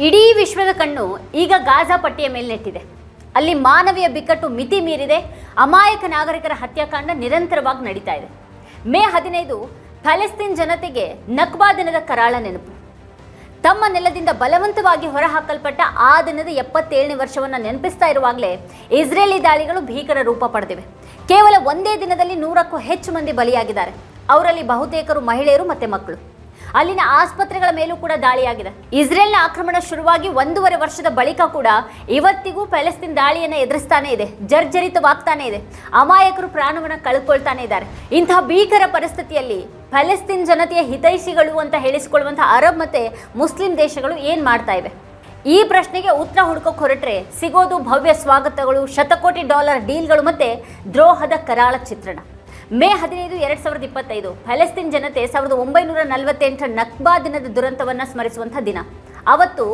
ಇಡೀ ವಿಶ್ವದ ಕಣ್ಣು ಈಗ ಗಾಜಾ ಪಟ್ಟಿಯ ಮೇಲೆ ನೆಟ್ಟಿದೆ ಅಲ್ಲಿ ಮಾನವೀಯ ಬಿಕ್ಕಟ್ಟು ಮಿತಿ ಮೀರಿದೆ, ಅಮಾಯಕ ನಾಗರಿಕರ ಹತ್ಯಾಕಾಂಡ ನಿರಂತರವಾಗಿ ನಡೀತಾ ಇದೆ. ಮೇ ಹದಿನೈದು ಪ್ಯಾಲೆಸ್ತೀನ್ ಜನತೆಗೆ ನಕ್ಬಾ ದಿನದ ಕರಾಳ ನೆನಪು. ತಮ್ಮ ನೆಲದಿಂದ ಬಲವಂತವಾಗಿ ಹೊರಹಾಕಲ್ಪಟ್ಟ ಆ ದಿನದ ಎಪ್ಪತ್ತೇಳನೇ ವರ್ಷವನ್ನು ನೆನಪಿಸ್ತಾ ಇರುವಾಗಲೇ ಇಸ್ರೇಲಿ ದಾಳಿಗಳು ಭೀಕರ ರೂಪ ಪಡೆದಿವೆ. ಕೇವಲ ಒಂದೇ ದಿನದಲ್ಲಿ ನೂರಕ್ಕೂ ಹೆಚ್ಚು ಮಂದಿ ಬಲಿಯಾಗಿದ್ದಾರೆ. ಅವರಲ್ಲಿ ಬಹುತೇಕರು ಮಹಿಳೆಯರು ಮತ್ತು ಮಕ್ಕಳು. ಅಲ್ಲಿನ ಆಸ್ಪತ್ರೆಗಳ ಮೇಲೂ ಕೂಡ ದಾಳಿಯಾಗಿದೆ. ಇಸ್ರೇಲ್ನ ಆಕ್ರಮಣ ಶುರುವಾಗಿ ಒಂದೂವರೆ ವರ್ಷದ ಬಳಿಕ ಕೂಡ ಇವತ್ತಿಗೂ ಪ್ಯಾಲೆಸ್ತೀನ್ ದಾಳಿಯನ್ನು ಎದುರಿಸ್ತಾನೆ ಇದೆ. ಜರ್ಜರಿತವಾಗ್ತಾನೆ ಇದೆ. ಅಮಾಯಕರು ಪ್ರಾಣವನ್ನು ಕಳ್ಕೊಳ್ತಾನೆ ಇದ್ದಾರೆ. ಇಂತಹ ಭೀಕರ ಪರಿಸ್ಥಿತಿಯಲ್ಲಿ ಪ್ಯಾಲೆಸ್ತೀನ್ ಜನತೆಯ ಹಿತೈಷಿಗಳು ಅಂತ ಹೇಳಿಸಿಕೊಳ್ಳುವಂತಹ ಅರಬ್ ಮತ್ತೆ ಮುಸ್ಲಿಂ ದೇಶಗಳು ಏನು ಮಾಡ್ತಾ ಇವೆ? ಈ ಪ್ರಶ್ನೆಗೆ ಉತ್ತರ ಹುಡುಕೋಕೆ ಹೊರಟ್ರೆ ಸಿಗೋದು ಭವ್ಯ ಸ್ವಾಗತಗಳು, ಶತಕೋಟಿ ಡಾಲರ್ ಡೀಲ್ಗಳು ಮತ್ತೆ ದ್ರೋಹದ ಕರಾಳ ಚಿತ್ರಣ. ಮೇ ಹದಿನೈದು, ಎರಡ್ ಸಾವಿರದ ಇಪ್ಪತ್ತೈದು. ಫಲಸ್ತೀನ್ ಜನತೆ ಸಾವಿರದ ಒಂಬೈನೂರ ನಲವತ್ತೆಂಟರ ನಕ್ಬಾ ದಿನದ ದುರಂತವನ್ನ ಸ್ಮರಿಸುವಂಥ ದಿನ. ಅವತ್ತು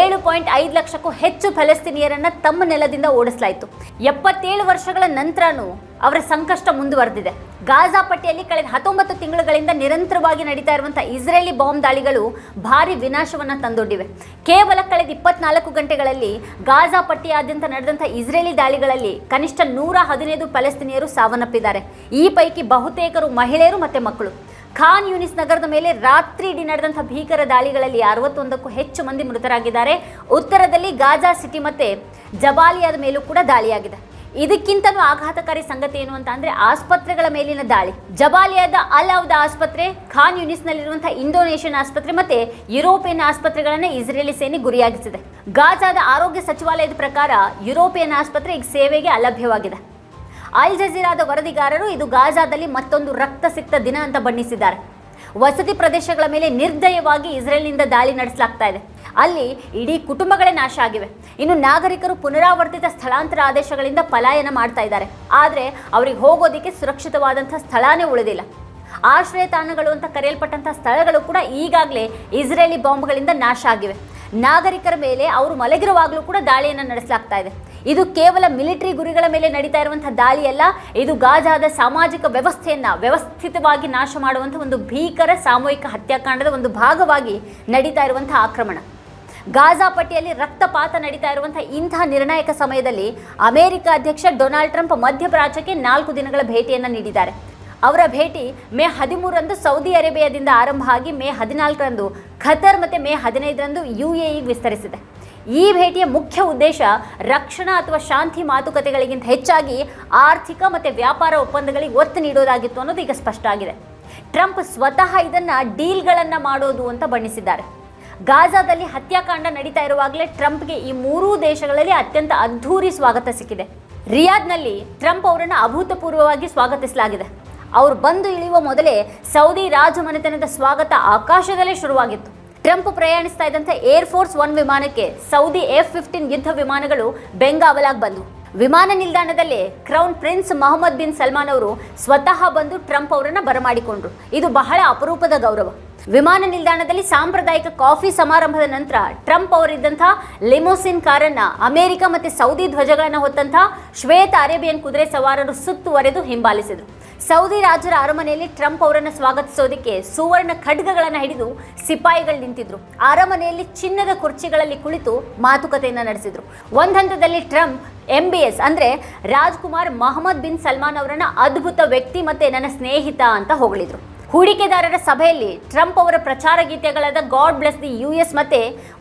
ಏಳು ಪಾಯಿಂಟ್ ಐದು ಲಕ್ಷಕ್ಕೂ ಹೆಚ್ಚು ಫೆಲೆಸ್ತೀನಿಯರನ್ನು ತಮ್ಮ ನೆಲದಿಂದ ಓಡಿಸಲಾಯಿತು. ಎಪ್ಪತ್ತೇಳು ವರ್ಷಗಳ ನಂತರನೂ ಅವರ ಸಂಕಷ್ಟ ಮುಂದುವರೆದಿದೆ. ಗಾಜಾ ಪಟ್ಟಿಯಲ್ಲಿ ಕಳೆದ ಹತ್ತೊಂಬತ್ತು ತಿಂಗಳುಗಳಿಂದ ನಿರಂತರವಾಗಿ ನಡೀತಾ ಇರುವಂಥ ಇಸ್ರೇಲಿ ಬಾಂಬ್ ದಾಳಿಗಳು ಭಾರಿ ವಿನಾಶವನ್ನು ತಂದೊಡ್ಡಿವೆ. ಕೇವಲ ಕಳೆದ ಇಪ್ಪತ್ನಾಲ್ಕು ಗಂಟೆಗಳಲ್ಲಿ ಗಾಜಾ ಪಟ್ಟಿಯಾದ್ಯಂತ ನಡೆದಂಥ ಇಸ್ರೇಲಿ ದಾಳಿಗಳಲ್ಲಿ ಕನಿಷ್ಠ ನೂರ ಹದಿನೈದು ಫೆಲೆಸ್ತೀನಿಯರು ಸಾವನ್ನಪ್ಪಿದ್ದಾರೆ. ಈ ಪೈಕಿ ಬಹುತೇಕರು ಮಹಿಳೆಯರು ಮತ್ತು ಮಕ್ಕಳು. ಖಾನ್ ಯೂನಿಸ್ ನಗರದ ಮೇಲೆ ರಾತ್ರಿ ಇಡೀ ನಡೆದಂತಹ ಭೀಕರ ದಾಳಿಗಳಲ್ಲಿ ಅರವತ್ತೊಂದಕ್ಕೂ ಹೆಚ್ಚು ಮಂದಿ ಮೃತರಾಗಿದ್ದಾರೆ. ಉತ್ತರದಲ್ಲಿ ಗಾಜಾ ಸಿಟಿ ಮತ್ತೆ ಜಬಾಲಿಯಾದ ಮೇಲೂ ಕೂಡ ದಾಳಿಯಾಗಿದೆ. ಇದಕ್ಕಿಂತಲೂ ಆಘಾತಕಾರಿ ಸಂಗತಿ ಏನು ಅಂತ ಅಂದ್ರೆ ಆಸ್ಪತ್ರೆಗಳ ಮೇಲಿನ ದಾಳಿ. ಜಬಾಲಿಯಾದ ಅಲ್ ಔದ ಆಸ್ಪತ್ರೆ, ಖಾನ್ ಯೂನಿಸ್ನಲ್ಲಿರುವಂತಹ ಇಂಡೋನೇಷಿಯನ್ ಆಸ್ಪತ್ರೆ ಮತ್ತೆ ಯುರೋಪಿಯನ್ ಆಸ್ಪತ್ರೆಗಳನ್ನು ಇಸ್ರೇಲಿ ಸೇನೆ ಗುರಿಯಾಗಿಸಿದೆ. ಗಾಜಾದ ಆರೋಗ್ಯ ಸಚಿವಾಲಯದ ಪ್ರಕಾರ ಯುರೋಪಿಯನ್ ಆಸ್ಪತ್ರೆ ಈಗ ಸೇವೆಗೆ ಅಲಭ್ಯವಾಗಿದೆ. ಅಲ್ ಜಜೀರಾದ ವರದಿಗಾರರು ಇದು ಗಾಜಾದಲ್ಲಿ ಮತ್ತೊಂದು ರಕ್ತಸಿಕ್ತ ದಿನ ಅಂತ ಬಣ್ಣಿಸಿದ್ದಾರೆ. ವಸತಿ ಪ್ರದೇಶಗಳ ಮೇಲೆ ನಿರ್ದಯವಾಗಿ ಇಸ್ರೇಲ್ನಿಂದ ದಾಳಿ ನಡೆಸಲಾಗ್ತಾ ಇದೆ. ಅಲ್ಲಿ ಇಡೀ ಕುಟುಂಬಗಳೇ ನಾಶ ಆಗಿವೆ. ಇನ್ನು ನಾಗರಿಕರು ಪುನರಾವರ್ತಿತ ಸ್ಥಳಾಂತರ ಆದೇಶಗಳಿಂದ ಪಲಾಯನ ಮಾಡ್ತಾ ಇದ್ದಾರೆ. ಆದರೆ ಅವರಿಗೆ ಹೋಗೋದಕ್ಕೆ ಸುರಕ್ಷಿತವಾದಂಥ ಸ್ಥಳನೇ ಉಳಿದಿಲ್ಲ. ಆಶ್ರಯ ತಾಣಗಳು ಅಂತ ಕರೆಯಲ್ಪಟ್ಟಂಥ ಸ್ಥಳಗಳು ಕೂಡ ಈಗಾಗಲೇ ಇಸ್ರೇಲಿ ಬಾಂಬ್ಗಳಿಂದ ನಾಶ ಆಗಿವೆ. ನಾಗರಿಕರ ಮೇಲೆ ಅವರು ಮಲಗಿರುವಾಗಲೂ ಕೂಡ ದಾಳಿಯನ್ನು ನಡೆಸಲಾಗ್ತಾ ಇದೆ. ಇದು ಕೇವಲ ಮಿಲಿಟರಿ ಗುರಿಗಳ ಮೇಲೆ ನಡೀತಾ ಇರುವಂತಹ ದಾಳಿಯಲ್ಲ, ಇದು ಗಾಜಾದ ಸಾಮಾಜಿಕ ವ್ಯವಸ್ಥೆಯನ್ನ ವ್ಯವಸ್ಥಿತವಾಗಿ ನಾಶ ಮಾಡುವಂತಹ ಒಂದು ಭೀಕರ ಸಾಮೂಹಿಕ ಹತ್ಯಾಕಾಂಡದ ಒಂದು ಭಾಗವಾಗಿ ನಡೀತಾ ಇರುವಂತಹ ಆಕ್ರಮಣ. ಗಾಜಾ ಪಟ್ಟಿಯಲ್ಲಿ ರಕ್ತಪಾತ ನಡೀತಾ ಇರುವಂತಹ ಇಂತಹ ನಿರ್ಣಾಯಕ ಸಮಯದಲ್ಲಿ ಅಮೆರಿಕ ಅಧ್ಯಕ್ಷ ಡೊನಾಲ್ಡ್ ಟ್ರಂಪ್ ಮಧ್ಯಪ್ರಾಚ್ಯಕ್ಕೆ ನಾಲ್ಕು ದಿನಗಳ ಭೇಟಿಯನ್ನು ನೀಡಿದ್ದಾರೆ. ಅವರ ಭೇಟಿ ಮೇ ಹದಿಮೂರರಂದು ಸೌದಿ ಅರೇಬಿಯಾದಿಂದ ಆರಂಭ ಆಗಿ ಮೇ ಹದಿನಾಲ್ಕರಂದು, ಖತರ್ ಮತ್ತು ಮೇ ಹದಿನೈದರಂದು ಯು ಎ ವಿಸ್ತರಿಸಿದೆ. ಈ ಭೇಟಿಯ ಮುಖ್ಯ ಉದ್ದೇಶ ರಕ್ಷಣಾ ಅಥವಾ ಶಾಂತಿ ಮಾತುಕತೆಗಳಿಗಿಂತ ಹೆಚ್ಚಾಗಿ ಆರ್ಥಿಕ ಮತ್ತು ವ್ಯಾಪಾರ ಒಪ್ಪಂದಗಳಿಗೆ ಒತ್ತು ನೀಡೋದಾಗಿತ್ತು ಅನ್ನೋದು ಈಗ ಸ್ಪಷ್ಟ ಆಗಿದೆ. ಟ್ರಂಪ್ ಸ್ವತಃ ಇದನ್ನ ಡೀಲ್ಗಳನ್ನು ಮಾಡೋದು ಅಂತ ಬಣ್ಣಿಸಿದ್ದಾರೆ. ಗಾಜಾದಲ್ಲಿ ಹತ್ಯಾಕಾಂಡ ನಡೀತಾ ಇರುವಾಗಲೇ ಟ್ರಂಪ್ಗೆ ಈ ಮೂರೂ ದೇಶಗಳಲ್ಲಿ ಅತ್ಯಂತ ಅದ್ಧೂರಿ ಸ್ವಾಗತ ಸಿಕ್ಕಿದೆ. ರಿಯಾದ್ನಲ್ಲಿ ಟ್ರಂಪ್ ಅವರನ್ನು ಅಭೂತಪೂರ್ವವಾಗಿ ಸ್ವಾಗತಿಸಲಾಗಿದೆ. ಅವರು ಬಂದು ಇಳಿಯುವ ಮೊದಲೇ ಸೌದಿ ರಾಜಮನೆತನದ ಸ್ವಾಗತ ಆಕಾಶದಲ್ಲೇ ಶುರುವಾಗಿತ್ತು. ಟ್ರಂಪ್ ಪ್ರಯಾಣಿಸ್ತಾ ಇದ್ದಂಥ ಏರ್ ಫೋರ್ಸ್ ಒನ್ ವಿಮಾನಕ್ಕೆ ಸೌದಿ ಎಫ್ ಫಿಫ್ಟೀನ್ ಯುದ್ಧ ವಿಮಾನಗಳು ಬೆಂಗಾವಲಾಗಿ ಬಂದವು ವಿಮಾನ ನಿಲ್ದಾಣದಲ್ಲಿ crown prince Mohammed bin Salman ಅವರು ಸ್ವತಃ ಬಂದು ಟ್ರಂಪ್ ಅವರನ್ನು ಬರಮಾಡಿಕೊಂಡ್ರು. ಇದು ಬಹಳ ಅಪರೂಪದ ಗೌರವ. ವಿಮಾನ ನಿಲ್ದಾಣದಲ್ಲಿ ಸಾಂಪ್ರದಾಯಿಕ ಕಾಫಿ ಸಮಾರಂಭದ ನಂತರ ಟ್ರಂಪ್ ಅವರಿದ್ದಂಥ ಲಿಮೋಸಿನ್ ಕಾರನ್ನ ಅಮೆರಿಕ ಮತ್ತು ಸೌದಿ ಧ್ವಜಗಳನ್ನು ಹೊತ್ತಂಥ ಶ್ವೇತ ಅರೇಬಿಯನ್ ಕುದುರೆ ಸವಾರರು ಸುತ್ತುವರೆದು ಹಿಂಬಾಲಿಸಿದರು. ಸೌದಿ ರಾಜರ ಅರಮನೆಯಲ್ಲಿ ಟ್ರಂಪ್ ಅವರನ್ನು ಸ್ವಾಗತಿಸೋದಕ್ಕೆ ಸುವರ್ಣ ಖಡ್ಗಗಳನ್ನು ಹಿಡಿದು ಸಿಪಾಯಿಗಳು ನಿಂತಿದ್ರು. ಅರಮನೆಯಲ್ಲಿ ಚಿನ್ನದ ಕುರ್ಚಿಗಳಲ್ಲಿ ಕುಳಿತು ಮಾತುಕತೆಯನ್ನು ನಡೆಸಿದ್ರು. ಒಂದು ಹಂತದಲ್ಲಿ ಟ್ರಂಪ್ ಎಂ ಬಿ ಎಸ್ ಅಂದರೆ ರಾಜ್ಕುಮಾರ್ ಮೊಹಮ್ಮದ್ ಬಿನ್ ಸಲ್ಮಾನ್ ಅವರನ್ನ ಅದ್ಭುತ ವ್ಯಕ್ತಿ ಮತ್ತೆ ನನ್ನ ಸ್ನೇಹಿತ ಅಂತ ಹೊಗಳಿದ್ರು. ಹೂಡಿಕೆದಾರರ ಸಭೆಯಲ್ಲಿ ಟ್ರಂಪ್ ಅವರ ಪ್ರಚಾರ ಗೀತೆಗಳಾದ God bless the U S ಮತ್ತೆ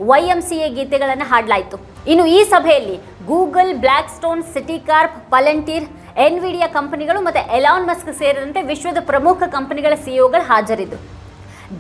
ವೈ ಎಂ ಸಿ ಎ ಗೀತೆಗಳನ್ನು ಹಾಡಲಾಯಿತು. ಇನ್ನು ಈ ಸಭೆಯಲ್ಲಿ Google Blackstone Citicorp, Palantir Nvidia ಕಂಪನಿಗಳು ಮತ್ತು ಎಲಾನ್ ಮಸ್ಕ್ ಸೇರಿದಂತೆ ವಿಶ್ವದ ಪ್ರಮುಖ ಕಂಪನಿಗಳ ಸಿಇಒಗಳು ಹಾಜರಿದ್ದರು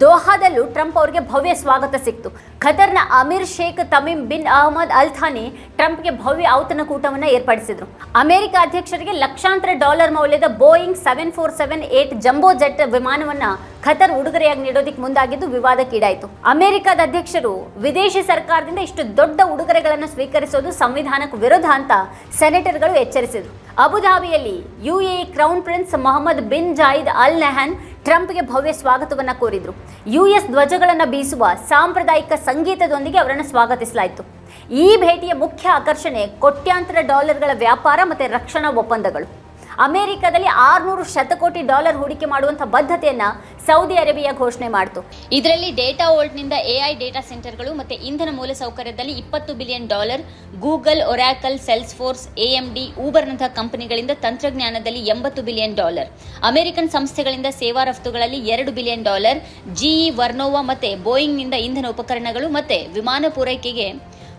ದೋಹಾದಲ್ಲೂ ಟ್ರಂಪ್ ಅವರಿಗೆ ಭವ್ಯ ಸ್ವಾಗತ ಸಿಕ್ತು. ಖತರ್ನ Amir Sheikh Tamim bin Ahmad Al Thani ಟ್ರಂಪ್ಗೆ ಭವ್ಯ ಔತಣಕೂಟವನ್ನು ಏರ್ಪಡಿಸಿದರು. ಅಮೆರಿಕ ಅಧ್ಯಕ್ಷರಿಗೆ ಲಕ್ಷಾಂತರ ಡಾಲರ್ ಮೌಲ್ಯದ Boeing seven four seven eight jumbo jet ವಿಮಾನವನ್ನು ಖತರ್ ಉಡುಗೊರೆಯಾಗಿ ನೀಡೋದಕ್ಕೆ ಮುಂದಾಗಿದ್ದು ವಿವಾದಕ್ಕೀಡಾಯಿತು. ಅಮೆರಿಕದ ಅಧ್ಯಕ್ಷರು ವಿದೇಶಿ ಸರ್ಕಾರದಿಂದ ಇಷ್ಟು ದೊಡ್ಡ ಉಡುಗೊರೆಗಳನ್ನು ಸ್ವೀಕರಿಸೋದು ಸಂವಿಧಾನಕ್ಕೆ ವಿರೋಧ ಅಂತ ಸೆನೆಟರ್ಗಳು ಎಚ್ಚರಿಸಿದರು. ಅಬುಧಾಬಿಯಲ್ಲಿ UAE crown prince Mohammed bin Zayed Al Nahyan ಟ್ರಂಪ್ಗೆ ಭವ್ಯ ಸ್ವಾಗತವನ್ನು ಕೋರಿದ್ರು. ಯುಎಸ್ ಧ್ವಜಗಳನ್ನು ಬೀಸುವ ಸಾಂಪ್ರದಾಯಿಕ ಸಂಗೀತದೊಂದಿಗೆ ಅವರನ್ನು ಸ್ವಾಗತಿಸಲಾಯಿತು. ಈ ಭೇಟಿಯ ಮುಖ್ಯ ಆಕರ್ಷಣೆ ಕೋಟ್ಯಾಂತರ ಡಾಲರ್ಗಳ ವ್ಯಾಪಾರ ಮತ್ತು ರಕ್ಷಣಾ ಒಪ್ಪಂದಗಳು. ಅಮೆರಿಕದಲ್ಲಿ ಆರುನೂರು ಶತಕೋಟಿ ಡಾಲರ್ ಹೂಡಿಕೆ ಮಾಡುವಂತಹ ಬದ್ಧತೆಯನ್ನ ಸೌದಿ ಅರೇಬಿಯಾ ಘೋಷಣೆ ಮಾಡಿತು. ಇದರಲ್ಲಿ ಡೇಟಾ ವೋಲ್ಟ್ನಿಂದ ಎಐ ಡೇಟಾ ಸೆಂಟರ್ಗಳು ಮತ್ತೆ ಇಂಧನ ಮೂಲಸೌಕರ್ಯದಲ್ಲಿ ಇಪ್ಪತ್ತು billion dollar, Google, Oracle Salesforce AMD ಊಬರ್ನಂತಹ ಕಂಪನಿಗಳಿಂದ ತಂತ್ರಜ್ಞಾನದಲ್ಲಿ ಎಂಬತ್ತು ಬಿಲಿಯನ್ ಡಾಲರ್. ಅಮೆರಿಕನ್ ಸಂಸ್ಥೆಗಳಿಂದ ಸೇವಾ ರಫ್ತುಗಳಲ್ಲಿ ಎರಡು ಬಿಲಿಯನ್ ಡಾಲರ್ ಜಿಇ ವರ್ನೋವಾ ಮತ್ತೆ ಬೋಯಿಂಗ್ನಿಂದ ಇಂಧನ ಉಪಕರಣಗಳು ಮತ್ತೆ ವಿಮಾನ ಪೂರೈಕೆಗೆ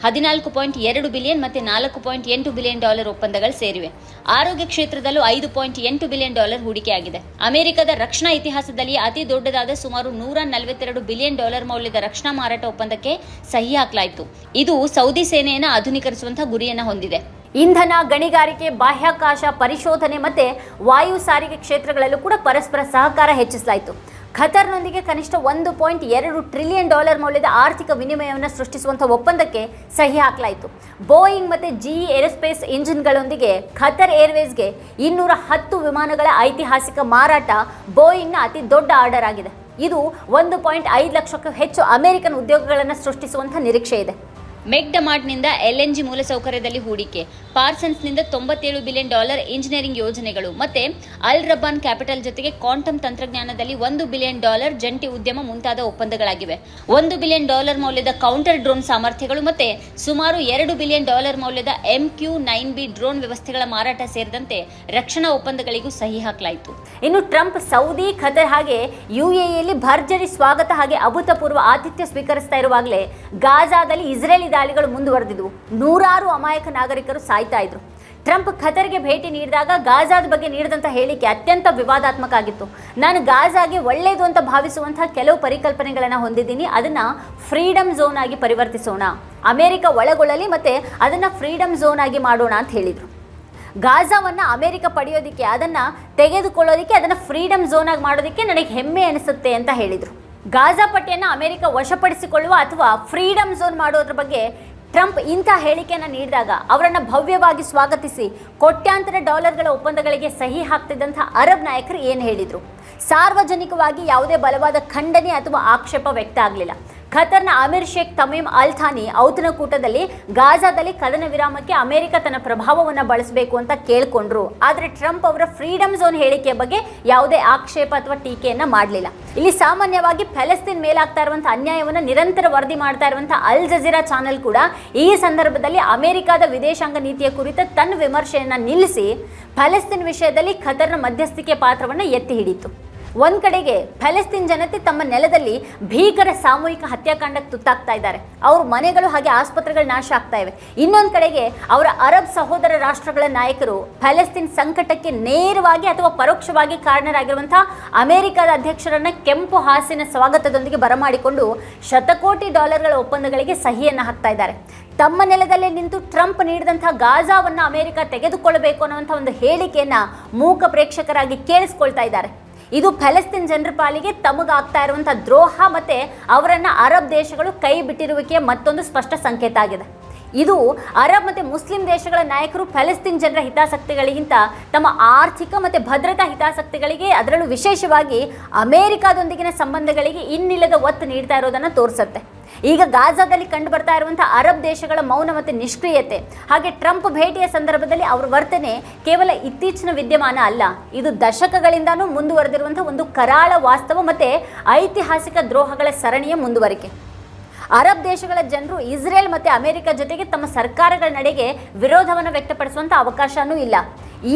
ಹದಿನಾಲ್ಕು ಪಾಯಿಂಟ್ ಎರಡು ಬಿಲಿಯನ್ ಮತ್ತೆ ನಾಲ್ಕು ಪಾಯಿಂಟ್ ಎಂಟು ಬಿಲಿಯನ್ ಡಾಲರ್ ಒಪ್ಪಂದಗಳು ಸೇರಿವೆ. ಆರೋಗ್ಯ ಕ್ಷೇತ್ರದಲ್ಲೂ ಐದು ಪಾಯಿಂಟ್ ಎಂಟು ಬಿಲಿಯನ್ ಡಾಲರ್ ಹೂಡಿಕೆಯಾಗಿದೆ. ಅಮೆರಿಕದ ರಕ್ಷಣಾ ಇತಿಹಾಸದಲ್ಲಿ ಅತಿ ದೊಡ್ಡದಾದ ಸುಮಾರು ನೂರ ನಲವತ್ತೆರಡು ಬಿಲಿಯನ್ ಡಾಲರ್ ಮೌಲ್ಯದ ರಕ್ಷಣಾ ಮಾರಾಟ ಒಪ್ಪಂದಕ್ಕೆ ಸಹಿ ಹಾಕಲಾಯಿತು. ಇದು ಸೌದಿ ಸೇನೆಯನ್ನು ಆಧುನೀಕರಿಸುವಂತಹ ಗುರಿಯನ್ನು ಹೊಂದಿದೆ. ಇಂಧನ ಗಣಿಗಾರಿಕೆ, ಬಾಹ್ಯಾಕಾಶ ಪರಿಶೋಧನೆ ಮತ್ತೆ ವಾಯು ಸಾರಿಗೆ ಕ್ಷೇತ್ರಗಳಲ್ಲೂ ಕೂಡ ಪರಸ್ಪರ ಸಹಕಾರ ಹೆಚ್ಚಿಸಲಾಯಿತು. ಖತರ್ನೊಂದಿಗೆ ಕನಿಷ್ಠ ಒಂದು ಪಾಯಿಂಟ್ ಎರಡು ಟ್ರಿಲಿಯನ್ ಡಾಲರ್ ಮೌಲ್ಯದ ಆರ್ಥಿಕ ವಿನಿಮಯವನ್ನು ಸೃಷ್ಟಿಸುವಂಥ ಒಪ್ಪಂದಕ್ಕೆ ಸಹಿ ಹಾಕಲಾಯಿತು. ಬೋಯಿಂಗ್ ಮತ್ತು ಜಿಇ ಏರೋಸ್ಪೇಸ್ ಇಂಜಿನ್ಗಳೊಂದಿಗೆ ಖತರ್ ಏರ್ವೇಸ್ಗೆ ಇನ್ನೂರ ಹತ್ತು ವಿಮಾನಗಳ ಐತಿಹಾಸಿಕ ಮಾರಾಟ ಬೋಯಿಂಗ್ನ ಅತಿ ದೊಡ್ಡ ಆರ್ಡರ್ ಆಗಿದೆ. ಇದು ಒಂದು ಪಾಯಿಂಟ್ ಐದು ಲಕ್ಷಕ್ಕೂ ಹೆಚ್ಚು ಅಮೆರಿಕನ್ ಉದ್ಯೋಗಗಳನ್ನು ಸೃಷ್ಟಿಸುವಂಥ ನಿರೀಕ್ಷೆ ಇದೆ. ಮೆಕ್ಡಮಾರ್ಟ್ನಿಂದ ಎಲ್ಎನ್ಜಿ ಮೂಲಸೌಕರ್ಯದಲ್ಲಿ ಹೂಡಿಕೆ. ಪಾರ್ಸನ್ಸ್ನಿಂದ ತೊಂಬತ್ತೇಳು ಬಿಲಿಯನ್ ಡಾಲರ್ ಇಂಜಿನಿಯರಿಂಗ್ ಯೋಜನೆಗಳು. ಮತ್ತೆ ಅಲ್ ರಬ್ಬಾನ್ ಕ್ಯಾಪಿಟಲ್ ಜೊತೆಗೆ ಕ್ವಾಂಟಮ್ ತಂತ್ರಜ್ಞಾನದಲ್ಲಿ ಒಂದು ಬಿಲಿಯನ್ ಡಾಲರ್ ಜಂಟಿ ಉದ್ಯಮ ಮುಂತಾದ ಒಪ್ಪಂದಗಳಾಗಿವೆ. ಒಂದು ಬಿಲಿಯನ್ ಡಾಲರ್ ಮೌಲ್ಯದ ಕೌಂಟರ್ ಡ್ರೋನ್ ಸಾಮರ್ಥ್ಯಗಳು ಮತ್ತೆ ಸುಮಾರು ಎರಡು ಬಿಲಿಯನ್ ಡಾಲರ್ ಮೌಲ್ಯದ M Q nine B drone ವ್ಯವಸ್ಥೆಗಳ ಮಾರಾಟ ಸೇರಿದಂತೆ ರಕ್ಷಣಾ ಒಪ್ಪಂದಗಳಿಗೂ ಸಹಿ ಹಾಕಲಾಯಿತು. ಇನ್ನು ಟ್ರಂಪ್ ಸೌದಿ ಖತರ್ ಹಾಗೆ ಯುಎಇಯಲ್ಲಿ ಭರ್ಜರಿ ಸ್ವಾಗತ ಹಾಗೆ ಅಭೂತಪೂರ್ವ ಆತಿಥ್ಯ ಸ್ವೀಕರಿಸ್ತಾ ಇರುವಾಗಲೇ ಗಾಜಾದಲ್ಲಿ ಇಸ್ರೇಲಿ ದಾಳಿಗಳು ಮುಂದುವರೆದಿದ್ವು. ನೂರಾರು ಅಮಾಯಕ ನಾಗರಿಕರು ಸಾಯ್ತಾ ಇದ್ರು. ಟ್ರಂಪ್ ಖತರ್ಗೆ ಭೇಟಿ ನೀಡಿದಾಗ ಗಾಜಾದ ಬಗ್ಗೆ ನೀಡಿದಂಥ ಹೇಳಿಕೆ ಅತ್ಯಂತ ವಿವಾದಾತ್ಮಕ ಆಗಿತ್ತು. ನಾನು ಗಾಜಾಗೆ ಒಳ್ಳೆಯದು ಅಂತ ಭಾವಿಸುವಂತಹ ಕೆಲವು ಪರಿಕಲ್ಪನೆಗಳನ್ನು ಹೊಂದಿದ್ದೀನಿ. ಅದನ್ನು ಫ್ರೀಡಮ್ ಝೋನ್ ಆಗಿ ಪರಿವರ್ತಿಸೋಣ. ಅಮೆರಿಕ ಒಳಗೊಳ್ಳಲಿ ಮತ್ತು ಅದನ್ನು ಫ್ರೀಡಮ್ ಝೋನ್ ಆಗಿ ಮಾಡೋಣ ಅಂತ ಹೇಳಿದರು. ಗಾಜಾವನ್ನು ಅಮೆರಿಕ ಪಡೆಯೋದಕ್ಕೆ, ಅದನ್ನು ತೆಗೆದುಕೊಳ್ಳೋದಕ್ಕೆ, ಅದನ್ನು ಫ್ರೀಡಮ್ ಝೋನ್ ಆಗಿ ಮಾಡೋದಕ್ಕೆ ನನಗೆ ಹೆಮ್ಮೆ ಅನಿಸುತ್ತೆ ಅಂತ ಹೇಳಿದರು. ಗಾಜಾ ಪಟ್ಟಿಯನ್ನು ಅಮೆರಿಕ ವಶಪಡಿಸಿಕೊಳ್ಳುವ ಅಥವಾ ಫ್ರೀಡಮ್ ಝೋನ್ ಮಾಡೋದ್ರ ಬಗ್ಗೆ ಟ್ರಂಪ್ ಇಂಥ ಹೇಳಿಕೆಯನ್ನು ನೀಡಿದಾಗ ಅವರನ್ನು ಭವ್ಯವಾಗಿ ಸ್ವಾಗತಿಸಿ ಕೋಟ್ಯಾಂತರ ಡಾಲರ್ಗಳ ಒಪ್ಪಂದಗಳಿಗೆ ಸಹಿ ಹಾಕ್ತಿದ್ದಂಥ ಅರಬ್ ನಾಯಕರು ಏನು ಹೇಳಿದರು? ಸಾರ್ವಜನಿಕವಾಗಿ ಯಾವುದೇ ಬಲವಾದ ಖಂಡನೆ ಅಥವಾ ಆಕ್ಷೇಪ ವ್ಯಕ್ತ ಆಗಲಿಲ್ಲ. ಖತರ್ನ Amir Sheikh Tamim Al Thani ಔತಣಕೂಟದಲ್ಲಿ ಗಾಜಾದಲ್ಲಿ ಕದನ ವಿರಾಮಕ್ಕೆ ಅಮೆರಿಕ ತನ್ನ ಪ್ರಭಾವವನ್ನು ಬಳಸಬೇಕು ಅಂತ ಕೇಳಿಕೊಂಡ್ರು. ಆದರೆ ಟ್ರಂಪ್ ಅವರ ಫ್ರೀಡಮ್ ಝೋನ್ ಹೇಳಿಕೆಯ ಬಗ್ಗೆ ಯಾವುದೇ ಆಕ್ಷೇಪ ಅಥವಾ ಟೀಕೆಯನ್ನು ಮಾಡಲಿಲ್ಲ. ಇಲ್ಲಿ ಸಾಮಾನ್ಯವಾಗಿ ಫೆಲಸ್ತೀನ್ ಮೇಲಾಗ್ತಾ ಇರುವಂಥ ಅನ್ಯಾಯವನ್ನು ನಿರಂತರ ವರದಿ ಮಾಡ್ತಾ ಇರುವಂಥ ಅಲ್ ಜಜೀರಾ ಚಾನೆಲ್ ಕೂಡ ಈ ಸಂದರ್ಭದಲ್ಲಿ ಅಮೆರಿಕದ ವಿದೇಶಾಂಗ ನೀತಿಯ ಕುರಿತ ತನ್ನ ವಿಮರ್ಶೆಯನ್ನು ನಿಲ್ಲಿಸಿ ಫಲಸ್ತೀನ್ ವಿಷಯದಲ್ಲಿ ಖತರ್ನ ಮಧ್ಯಸ್ಥಿಕೆ ಪಾತ್ರವನ್ನು ಎತ್ತಿ ಹಿಡಿತು ಒಂದ್ ಕಡೆಗೆ ಫಲಸ್ತೀನ್ ಜನತೆ ತಮ್ಮ ನೆಲದಲ್ಲಿ ಭೀಕರ ಸಾಮೂಹಿಕ ಹತ್ಯಾಕಾಂಡಕ್ಕೆ ತುತ್ತಾಗ್ತಾ ಇದ್ದಾರೆ. ಅವ್ರ ಮನೆಗಳು ಹಾಗೆ ಆಸ್ಪತ್ರೆಗಳು ನಾಶ ಆಗ್ತಾ ಇವೆ. ಇನ್ನೊಂದು ಕಡೆಗೆ ಅವರ ಅರಬ್ ಸಹೋದರ ರಾಷ್ಟ್ರಗಳ ನಾಯಕರು ಫಲಸ್ತೀನ್ ಸಂಕಟಕ್ಕೆ ನೇರವಾಗಿ ಅಥವಾ ಪರೋಕ್ಷವಾಗಿ ಕಾರಣರಾಗಿರುವಂತಹ ಅಮೆರಿಕದ ಅಧ್ಯಕ್ಷರನ್ನ ಕೆಂಪು ಹಾಸಿನ ಸ್ವಾಗತದೊಂದಿಗೆ ಬರಮಾಡಿಕೊಂಡು ಶತಕೋಟಿ ಡಾಲರ್ಗಳ ಒಪ್ಪಂದಗಳಿಗೆ ಸಹಿಯನ್ನು ಹಾಕ್ತಾ ಇದ್ದಾರೆ. ತಮ್ಮ ನೆಲದಲ್ಲೇ ನಿಂತು ಟ್ರಂಪ್ ನೀಡಿದಂತಹ ಗಾಜಾವನ್ನು ಅಮೆರಿಕ ತೆಗೆದುಕೊಳ್ಳಬೇಕು ಅನ್ನುವಂಥ ಒಂದು ಹೇಳಿಕೆಯನ್ನು ಮೂಕ ಪ್ರೇಕ್ಷಕರಾಗಿ ಕೇಳಿಸ್ಕೊಳ್ತಾ ಇದ್ದಾರೆ. ಇದು ಫಲಸ್ತೀನ್ ಜನರ ಪಾಲಿಗೆ ತಮಗಾಗ್ತಾ ಇರುವಂಥ ದ್ರೋಹ ಮತ್ತೆ ಅವರನ್ನು ಅರಬ್ ದೇಶಗಳು ಕೈ ಬಿಟ್ಟಿರುವಿಕೆಯ ಮತ್ತೊಂದು ಸ್ಪಷ್ಟ ಸಂಕೇತ ಆಗಿದೆ. ಇದು ಅರಬ್ ಮತ್ತು ಮುಸ್ಲಿಂ ದೇಶಗಳ ನಾಯಕರು ಫಲಸ್ತೀನ್ ಜನರ ಹಿತಾಸಕ್ತಿಗಳಿಗಿಂತ ತಮ್ಮ ಆರ್ಥಿಕ ಮತ್ತು ಭದ್ರತಾ ಹಿತಾಸಕ್ತಿಗಳಿಗೆ ಅದರಲ್ಲೂ ವಿಶೇಷವಾಗಿ ಅಮೆರಿಕಾದೊಂದಿಗಿನ ಸಂಬಂಧಗಳಿಗೆ ಇನ್ನಿಲ್ಲದ ಒತ್ತು ನೀಡ್ತಾ ಇರೋದನ್ನು ತೋರಿಸುತ್ತೆ. ಈಗ ಗಾಜಾದಲ್ಲಿ ಕಂಡು ಬರ್ತಾ ಇರುವಂತಹ ಅರಬ್ ದೇಶಗಳ ಮೌನ ಮತ್ತು ನಿಷ್ಕ್ರಿಯತೆ. ಹಾಗೆ ಟ್ರಂಪ್ ಭೇಟಿಯ ಸಂದರ್ಭದಲ್ಲಿ ಅವರ ವರ್ತನೆ ಕೇವಲ ಇತ್ತೀಚಿನ ವಿದ್ಯಮಾನ ಅಲ್ಲ, ಇದು ದಶಕಗಳಿಂದಾನೂ ಮುಂದುವರೆದಿರುವಂತಹ ಒಂದು ಕರಾಳ ವಾಸ್ತವ ಮತ್ತು ಐತಿಹಾಸಿಕ ದ್ರೋಹಗಳ ಸರಣಿಯ ಮುಂದುವರಿಕೆ. ಅರಬ್ ದೇಶಗಳ ಜನರು ಇಸ್ರೇಲ್ ಮತ್ತು ಅಮೆರಿಕ ಜೊತೆಗೆ ತಮ್ಮ ಸರ್ಕಾರಗಳ ನಡೆಗೆ ವಿರೋಧವನ್ನು ವ್ಯಕ್ತಪಡಿಸುವಂಥ ಅವಕಾಶನೂ ಇಲ್ಲ.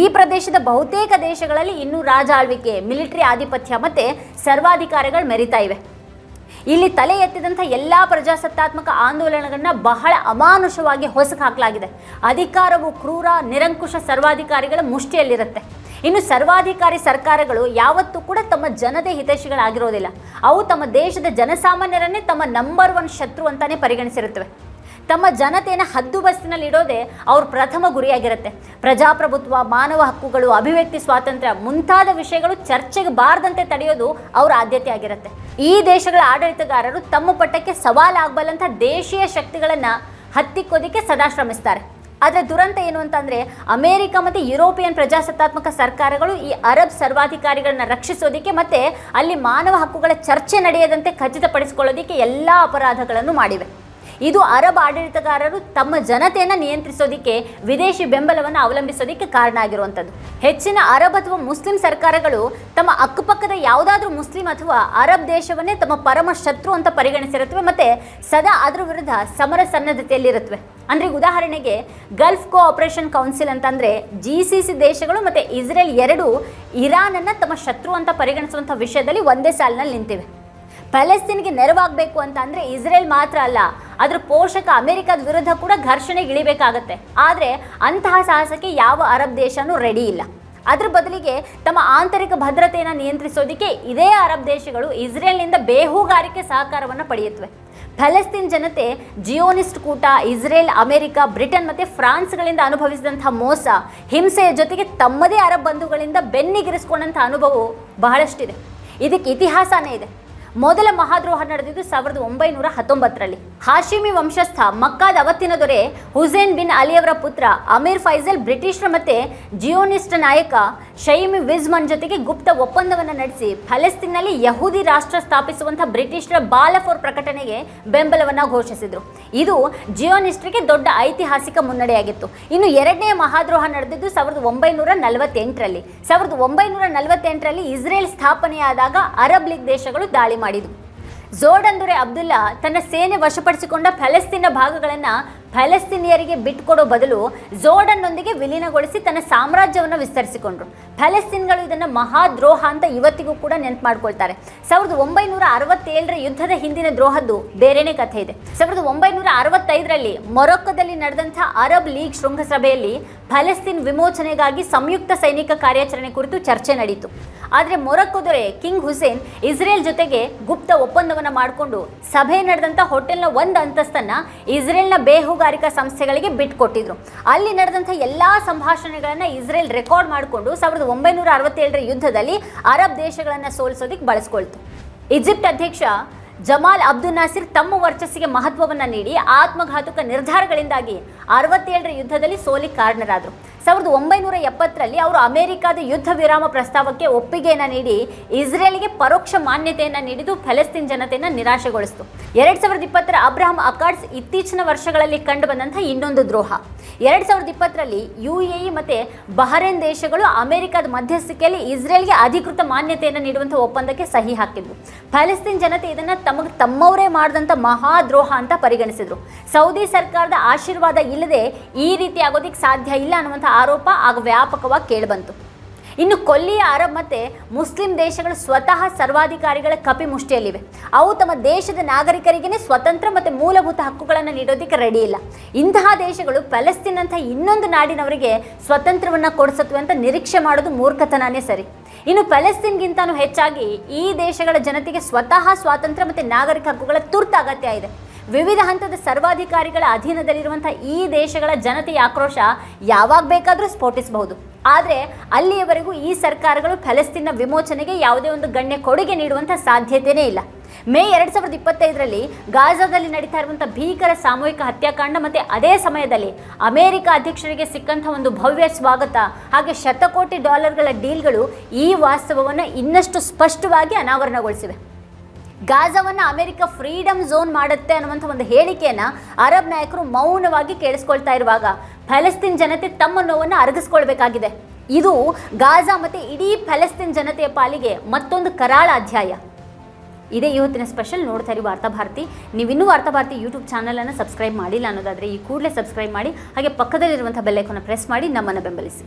ಈ ಪ್ರದೇಶದ ಬಹುತೇಕ ದೇಶಗಳಲ್ಲಿ ಇನ್ನೂ ರಾಜ ಆಳ್ವಿಕೆ, ಮಿಲಿಟರಿ ಆಧಿಪತ್ಯ ಮತ್ತು ಸರ್ವಾಧಿಕಾರಗಳು ಮೆರಿತಾ ಇವೆ. ಇಲ್ಲಿ ತಲೆ ಎತ್ತಿದಂಥ ಎಲ್ಲ ಪ್ರಜಾಸತ್ತಾತ್ಮಕ ಆಂದೋಲನಗಳನ್ನ ಬಹಳ ಅಮಾನುಷವಾಗಿ ಹೊಸಕು ಹಾಕಲಾಗಿದೆ. ಅಧಿಕಾರವು ಕ್ರೂರ, ನಿರಂಕುಶ ಸರ್ವಾಧಿಕಾರಿಗಳ ಮುಷ್ಟಿಯಲ್ಲಿರುತ್ತೆ. ಇನ್ನು ಸರ್ವಾಧಿಕಾರಿ ಸರ್ಕಾರಗಳು ಯಾವತ್ತೂ ಕೂಡ ತಮ್ಮ ಜನತೆ ಹಿತೈಷಿಗಳಾಗಿರೋದಿಲ್ಲ. ಅವು ತಮ್ಮ ದೇಶದ ಜನಸಾಮಾನ್ಯರನ್ನೇ ತಮ್ಮ ನಂಬರ್ ಒನ್ ಶತ್ರು ಅಂತಾನೆ ಪರಿಗಣಿಸಿರುತ್ತವೆ. ತಮ್ಮ ಜನತೆಯನ್ನು ಹದ್ದುಬಸ್ತಿನಲ್ಲಿ ಇಡೋದೇ ಅವ್ರ ಪ್ರಥಮ ಗುರಿಯಾಗಿರುತ್ತೆ. ಪ್ರಜಾಪ್ರಭುತ್ವ, ಮಾನವ ಹಕ್ಕುಗಳು, ಅಭಿವ್ಯಕ್ತಿ, ಸ್ವಾತಂತ್ರ್ಯ ಮುಂತಾದ ವಿಷಯಗಳು ಚರ್ಚೆಗೆ ಬಾರದಂತೆ ತಡೆಯೋದು ಅವರ ಆದ್ಯತೆ ಆಗಿರುತ್ತೆ. ಈ ದೇಶಗಳ ಆಡಳಿತಗಾರರು ತಮ್ಮ ಪಟ್ಟಕ್ಕೆ ಸವಾಲಾಗಬಲ್ಲಂಥ ದೇಶೀಯ ಶಕ್ತಿಗಳನ್ನು ಹತ್ತಿಕ್ಕೋದಕ್ಕೆ ಸದಾ ಶ್ರಮಿಸ್ತಾರೆ. ಆದರೆ ದುರಂತ ಏನು ಅಂತಂದರೆ ಅಮೇರಿಕ ಮತ್ತು ಯುರೋಪಿಯನ್ ಪ್ರಜಾಸತ್ತಾತ್ಮಕ ಸರ್ಕಾರಗಳು ಈ ಅರಬ್ ಸರ್ವಾಧಿಕಾರಿಗಳನ್ನ ರಕ್ಷಿಸೋದಕ್ಕೆ ಮತ್ತು ಅಲ್ಲಿ ಮಾನವ ಹಕ್ಕುಗಳ ಚರ್ಚೆ ನಡೆಯದಂತೆ ಖಚಿತಪಡಿಸಿಕೊಳ್ಳೋದಕ್ಕೆ ಎಲ್ಲ ಅಪರಾಧಗಳನ್ನು ಮಾಡಿವೆ. ಇದು ಅರಬ್ ಆಡಳಿತಗಾರರು ತಮ್ಮ ಜನತೆಯನ್ನು ನಿಯಂತ್ರಿಸೋದಕ್ಕೆ, ವಿದೇಶಿ ಬೆಂಬಲವನ್ನು ಅವಲಂಬಿಸೋದಕ್ಕೆ ಕಾರಣ ಆಗಿರುವಂಥದ್ದು. ಹೆಚ್ಚಿನ ಅರಬ್ ಅಥವಾ ಮುಸ್ಲಿಂ ಸರ್ಕಾರಗಳು ತಮ್ಮ ಅಕ್ಕಪಕ್ಕದ ಯಾವುದಾದ್ರೂ ಮುಸ್ಲಿಂ ಅಥವಾ ಅರಬ್ ದೇಶವನ್ನೇ ತಮ್ಮ ಪರಮ ಶತ್ರು ಅಂತ ಪರಿಗಣಿಸಿರುತ್ತವೆ ಮತ್ತು ಸದಾ ಅದರ ವಿರುದ್ಧ ಸಮರ ಸನ್ನದ್ಧತೆಯಲ್ಲಿರುತ್ತವೆ. ಅಂದರೆ ಉದಾಹರಣೆಗೆ ಗಲ್ಫ್ ಕೋಆಪರೇಷನ್ ಕೌನ್ಸಿಲ್ ಅಂತಂದರೆ ಜಿ ಸಿ ಸಿ ದೇಶಗಳು ಮತ್ತು ಇಸ್ರೇಲ್ ಎರಡು ಇರಾನನ್ನು ತಮ್ಮ ಶತ್ರು ಅಂತ ಪರಿಗಣಿಸುವಂಥ ವಿಷಯದಲ್ಲಿ ಒಂದೇ ಸಾಲಿನಲ್ಲಿ ನಿಂತಿವೆ. ಪ್ಯಾಲೆಸ್ತೀನ್ಗೆ ನೆರವಾಗಬೇಕು ಅಂತ ಅಂದರೆ ಇಸ್ರೇಲ್ ಮಾತ್ರ ಅಲ್ಲ. ಅದ್ರ ಪೋಷಕ ಅಮೆರಿಕದ ವಿರುದ್ಧ ಕೂಡ ಘರ್ಷಣೆಗೆ ಇಳಿಬೇಕಾಗತ್ತೆ. ಆದರೆ ಅಂತಹ ಸಾಹಸಕ್ಕೆ ಯಾವ ಅರಬ್ ದೇಶನೂ ರೆಡಿ ಇಲ್ಲ. ಅದ್ರ ಬದಲಿಗೆ ತಮ್ಮ ಆಂತರಿಕ ಭದ್ರತೆಯನ್ನು ನಿಯಂತ್ರಿಸೋದಕ್ಕೆ ಇದೇ ಅರಬ್ ದೇಶಗಳು ಇಸ್ರೇಲ್ನಿಂದ ಬೇಹುಗಾರಿಕೆ ಸಹಕಾರವನ್ನು ಪಡೆಯುತ್ತವೆ. ಫಲಸ್ತೀನ್ ಜನತೆ ಜಿಯೋನಿಸ್ಟ್ ಕೂಟ, ಇಸ್ರೇಲ್, ಅಮೆರಿಕ, ಬ್ರಿಟನ್ ಮತ್ತು ಫ್ರಾನ್ಸ್ಗಳಿಂದ ಅನುಭವಿಸಿದಂಥ ಮೋಸ, ಹಿಂಸೆಯ ಜೊತೆಗೆ ತಮ್ಮದೇ ಅರಬ್ ಬಂಧುಗಳಿಂದ ಬೆನ್ನಿಗಿರಿಸ್ಕೊಂಡಂಥ ಅನುಭವವು ಬಹಳಷ್ಟಿದೆ. ಇದಕ್ಕೆ ಇತಿಹಾಸನೇ ಇದೆ. ಮೊದಲ ಮಹಾದ್ರೋಹ ನಡೆದಿದ್ದು ಸಾವಿರದ ಒಂಬೈನೂರ ಹತ್ತೊಂಬತ್ತರಲ್ಲಿ. ಹಾಶಿಮಿ ವಂಶಸ್ಥ ಮಕ್ಕಾದ ಅವತ್ತಿನ ದೊರೆ ಹುಸೇನ್ ಬಿನ್ ಅಲಿಯವರ ಪುತ್ರ ಅಮೀರ್ ಫೈಜಲ್ ಬ್ರಿಟಿಷರ ಮತ್ತೆ ಜಿಯೋನಿಸ್ಟ್ ನಾಯಕ ಶೈಮಿ ವಿಜ್ಮನ್ ಜೊತೆಗೆ ಗುಪ್ತ ಒಪ್ಪಂದವನ್ನು ನಡೆಸಿ ಫಲಸ್ತೀನ್ನಲ್ಲಿ ಯಹೂದಿ ರಾಷ್ಟ್ರ ಸ್ಥಾಪಿಸುವಂಥ ಬ್ರಿಟಿಷರ ಬಾಲಫೋರ್ ಪ್ರಕಟಣೆಗೆ ಬೆಂಬಲವನ್ನು ಘೋಷಿಸಿದರು. ಇದು ಜಿಯೋನಿಸ್ಟ್ರಿಗೆ ದೊಡ್ಡ ಐತಿಹಾಸಿಕ ಮುನ್ನಡೆಯಾಗಿತ್ತು. ಇನ್ನು ಎರಡನೇ ಮಹಾದ್ರೋಹ ನಡೆದಿದ್ದು ಸಾವಿರದ ಒಂಬೈನೂರ ನಲವತ್ತೆಂಟರಲ್ಲಿ. ಸಾವಿರದ ಒಂಬೈನೂರ ನಲವತ್ತೆಂಟರಲ್ಲಿ ಇಸ್ರೇಲ್ ಸ್ಥಾಪನೆಯಾದಾಗ ಅರಬ್ ಲೀಗ್ ದೇಶಗಳು ದಾಳಿ ಮಾಡಿದವು. ಜೋರ್ಡನ್ ದೊರೆ ಅಬ್ದುಲ್ಲಾ ತನ್ನ ಸೇನೆ ವಶಪಡಿಸಿಕೊಂಡ ಫಲಸ್ತೀನ ಭಾಗಗಳನ್ನು ಫಲಸ್ತೀನಿಯರಿಗೆ ಬಿಟ್ಕೊಡೋ ಬದಲು ಜೋರ್ಡನ್ನೊಂದಿಗೆ ವಿಲೀನಗೊಳಿಸಿ ತನ್ನ ಸಾಮ್ರಾಜ್ಯವನ್ನು ವಿಸ್ತರಿಸಿಕೊಂಡ್ರು. ಫಲಸ್ತೀನ್ಗಳು ಇದನ್ನು ಮಹಾದ್ರೋಹ ಅಂತ ಇವತ್ತಿಗೂ ಕೂಡ ನೆನಪು ಮಾಡ್ಕೊಳ್ತಾರೆ ಸಾವಿರದ ಒಂಬೈನೂರ ಅರವತ್ತೇಳರ ಯುದ್ಧದ ಹಿಂದಿನ ದ್ರೋಹದ್ದು ಬೇರೆನೇ ಕಥೆ ಇದೆ. ಸಾವಿರದ ಒಂಬೈನೂರ ಅರವತ್ತೈದರಲ್ಲಿ ಮೊರೊಕ್ಕೋದಲ್ಲಿ ನಡೆದಂಥ ಅರಬ್ ಲೀಗ್ ಶೃಂಗಸಭೆಯಲ್ಲಿ ಫಲಸ್ತೀನ್ ವಿಮೋಚನೆಗಾಗಿ ಸಂಯುಕ್ತ ಸೈನಿಕ ಕಾರ್ಯಾಚರಣೆ ಕುರಿತು ಚರ್ಚೆ ನಡೆಯಿತು ಆದರೆ ಮೊರೊಕ್ಕೊ ದೊರೆ ಕಿಂಗ್ ಹುಸೇನ್ ಇಸ್ರೇಲ್ ಜೊತೆಗೆ ಗುಪ್ತ ಒಪ್ಪಂದವನ್ನು ಮಾಡಿಕೊಂಡು ಸಭೆ ನಡೆದಂಥ ಹೋಟೆಲ್ನ ಒಂದು ಅಂತಸ್ತನ್ನು ಇಸ್ರೇಲ್ನ ಬೇಹುಗಾರಿಕಾ ಸಂಸ್ಥೆಗಳಿಗೆ ಬಿಟ್ಕೊಟ್ಟಿದ್ರು ಅಲ್ಲಿ ನಡೆದಂಥ ಎಲ್ಲ ಸಂಭಾಷಣೆಗಳನ್ನು ಇಸ್ರೇಲ್ ರೆಕಾರ್ಡ್ ಮಾಡಿಕೊಂಡು ಸಾವಿರದ ಒಂಬೈನೂರ ಅರವತ್ತೇಳರ ಯುದ್ಧದಲ್ಲಿ ಅರಬ್ ದೇಶಗಳನ್ನು ಸೋಲಿಸೋದಕ್ಕೆ ಬಳಸ್ಕೊಳ್ತು. ಈಜಿಪ್ಟ್ ಅಧ್ಯಕ್ಷ ಜಮಾಲ್ ಅಬ್ದುಲ್ ನಾಸಿರ್ ತಮ್ಮ ವರ್ಚಸ್ಸಿಗೆ ಮಹತ್ವವನ್ನು ನೀಡಿ ಆತ್ಮಘಾತುಕ ನಿರ್ಧಾರಗಳಿಂದಾಗಿ ಅರವತ್ತೇಳರ ಯುದ್ಧದಲ್ಲಿ ಸೋಲಿ ಕಾರಣರಾದರು. ಸಾವಿರದ ಒಂಬೈನೂರ ಎಪ್ಪತ್ತರಲ್ಲಿ ಅವರು ಅಮೆರಿಕದ ಯುದ್ಧ ವಿರಾಮ ಪ್ರಸ್ತಾವಕ್ಕೆ ಒಪ್ಪಿಗೆಯನ್ನು ನೀಡಿ ಇಸ್ರೇಲ್ಗೆ ಪರೋಕ್ಷ ಮಾನ್ಯತೆಯನ್ನು ನೀಡಿದ್ದು ಫಲಸ್ತೀನ್ ಜನತೆಯನ್ನು ನಿರಾಶೆಗೊಳಿಸಿತು. ಎರಡ್ ಸಾವಿರದ ಇಪ್ಪತ್ತರ ಅಬ್ರಹಾಂ ಅಕಾಡ್ಸ್ ಇತ್ತೀಚಿನ ವರ್ಷಗಳಲ್ಲಿ ಕಂಡುಬಂದಂಥ ಇನ್ನೊಂದು ದ್ರೋಹ. ಎರಡ್ ಸಾವಿರದ ಇಪ್ಪತ್ತರಲ್ಲಿ ಯು ಎ ಇ ಮತ್ತು ಬಹರೇನ್ ದೇಶಗಳು ಅಮೆರಿಕದ ಮಧ್ಯಸ್ಥಿಕೆಯಲ್ಲಿ ಇಸ್ರೇಲ್ಗೆ ಅಧಿಕೃತ ಮಾನ್ಯತೆಯನ್ನು ನೀಡುವಂಥ ಒಪ್ಪಂದಕ್ಕೆ ಸಹಿ ಹಾಕಿದ್ರು ಫಲಸ್ತೀನ್ ಜನತೆ ಇದನ್ನು ತಮಗೆ ತಮ್ಮವರೇ ಮಾಡಿದಂಥ ಮಹಾದ್ರೋಹ ಅಂತ ಪರಿಗಣಿಸಿದ್ರು. ಸೌದಿ ಸರ್ಕಾರದ ಆಶೀರ್ವಾದ ಇಲ್ಲದೆ ಈ ರೀತಿ ಆಗೋದಕ್ಕೆ ಸಾಧ್ಯ ಇಲ್ಲ ಅನ್ನುವಂಥ ಆರೋಪ ಆಗ ವ್ಯಾಪಕವಾಗಿ ಕೇಳಿಬಂತು. ಇನ್ನು ಕೊಲ್ಲಿಯ ಅರಬ್ ಮತ್ತು ಮುಸ್ಲಿಂ ದೇಶಗಳು ಸ್ವತಃ ಸರ್ವಾಧಿಕಾರಿಗಳ ಕಪಿ ಮುಷ್ಟಿಯಲ್ಲಿವೆ. ಅವು ತಮ್ಮ ದೇಶದ ನಾಗರಿಕರಿಗೇ ಸ್ವತಂತ್ರ ಮತ್ತು ಮೂಲಭೂತ ಹಕ್ಕುಗಳನ್ನು ನೀಡೋದಕ್ಕೆ ರೆಡಿ ಇಲ್ಲ. ಇಂತಹ ದೇಶಗಳು ಪ್ಯಾಲೆಸ್ತೀನ್ ಅಂತ ಇನ್ನೊಂದು ನಾಡಿನವರಿಗೆ ಸ್ವತಂತ್ರವನ್ನು ಕೊಡಿಸತ್ವೆ ಅಂತ ನಿರೀಕ್ಷೆ ಮಾಡೋದು ಮೂರ್ಖತನನೇ ಸರಿ. ಇನ್ನು ಪ್ಯಾಲೆಸ್ತೀನ್ಗಿಂತನೂ ಹೆಚ್ಚಾಗಿ ಈ ದೇಶಗಳ ಜನತೆಗೆ ಸ್ವತಃ ಸ್ವಾತಂತ್ರ್ಯ ಮತ್ತು ನಾಗರಿಕ ಹಕ್ಕುಗಳ ತುರ್ತು ಅಗತ್ಯ ಇದೆ. ವಿವಿಧ ಹಂತದ ಸರ್ವಾಧಿಕಾರಿಗಳ ಅಧೀನದಲ್ಲಿರುವಂಥ ಈ ದೇಶಗಳ ಜನತೆಯ ಆಕ್ರೋಶ ಯಾವಾಗ ಬೇಕಾದರೂ ಸ್ಫೋಟಿಸಬಹುದು. ಆದರೆ ಅಲ್ಲಿಯವರೆಗೂ ಈ ಸರ್ಕಾರಗಳು ಫಲಸ್ತೀನ್ನ ವಿಮೋಚನೆಗೆ ಯಾವುದೇ ಒಂದು ಗಣ್ಯ ಕೊಡುಗೆ ನೀಡುವಂಥ ಸಾಧ್ಯತೆಯೇ ಇಲ್ಲ. ಮೇ ಎರಡು ಸಾವಿರದ ಇಪ್ಪತ್ತೈದರಲ್ಲಿ ಗಾಜಾದಲ್ಲಿ ನಡೀತಾ ಇರುವಂಥ ಭೀಕರ ಸಾಮೂಹಿಕ ಹತ್ಯಾಕಾಂಡ ಮತ್ತು ಅದೇ ಸಮಯದಲ್ಲಿ ಅಮೆರಿಕ ಅಧ್ಯಕ್ಷರಿಗೆ ಸಿಕ್ಕಂಥ ಒಂದು ಭವ್ಯ ಸ್ವಾಗತ ಹಾಗೆ ಶತಕೋಟಿ ಡಾಲರ್ಗಳ ಡೀಲ್ಗಳು ಈ ವಾಸ್ತವವನ್ನು ಇನ್ನಷ್ಟು ಸ್ಪಷ್ಟವಾಗಿ ಅನಾವರಣಗೊಳಿಸಿವೆ. ಗಾಜಾವನ್ನು ಅಮೆರಿಕ ಫ್ರೀಡಮ್ ಝೋನ್ ಮಾಡುತ್ತೆ ಅನ್ನುವಂಥ ಒಂದು ಹೇಳಿಕೆಯನ್ನು ಅರಬ್ ನಾಯಕರು ಮೌನವಾಗಿ ಕೇಳಿಸ್ಕೊಳ್ತಾ ಇರುವಾಗ ಫಲಸ್ತೀನ್ ಜನತೆ ತಮ್ಮ ನೋವನ್ನು ಅರಗಿಸ್ಕೊಳ್ಬೇಕಾಗಿದೆ. ಇದು ಗಾಜಾ ಮತ್ತು ಇಡೀ ಫಲಸ್ತೀನ್ ಜನತೆಯ ಪಾಲಿಗೆ ಮತ್ತೊಂದು ಕರಾಳ ಅಧ್ಯಾಯ. ಇದೇ ಇವತ್ತಿನ ಸ್ಪೆಷಲ್ ನೋಡ್ತಾ ಇರಿ ವಾರ್ತಾಭಾರತಿ ನೀವಿನ್ನೂ ವಾರ್ತಾಭಾರತಿ ಯೂಟ್ಯೂಬ್ ಚಾನಲನ್ನು ಸಬ್ಸ್ಕ್ರೈಬ್ ಮಾಡಿಲ್ಲ ಅನ್ನೋದಾದರೆ ಈ ಕೂಡಲೇ ಸಬ್ಸ್ಕ್ರೈಬ್ ಮಾಡಿ, ಹಾಗೆ ಪಕ್ಕದಲ್ಲಿರುವಂಥ ಬೆಲ್ಲೈಕನ್ನು ಪ್ರೆಸ್ ಮಾಡಿ ನಮ್ಮನ್ನು ಬೆಂಬಲಿಸಿ.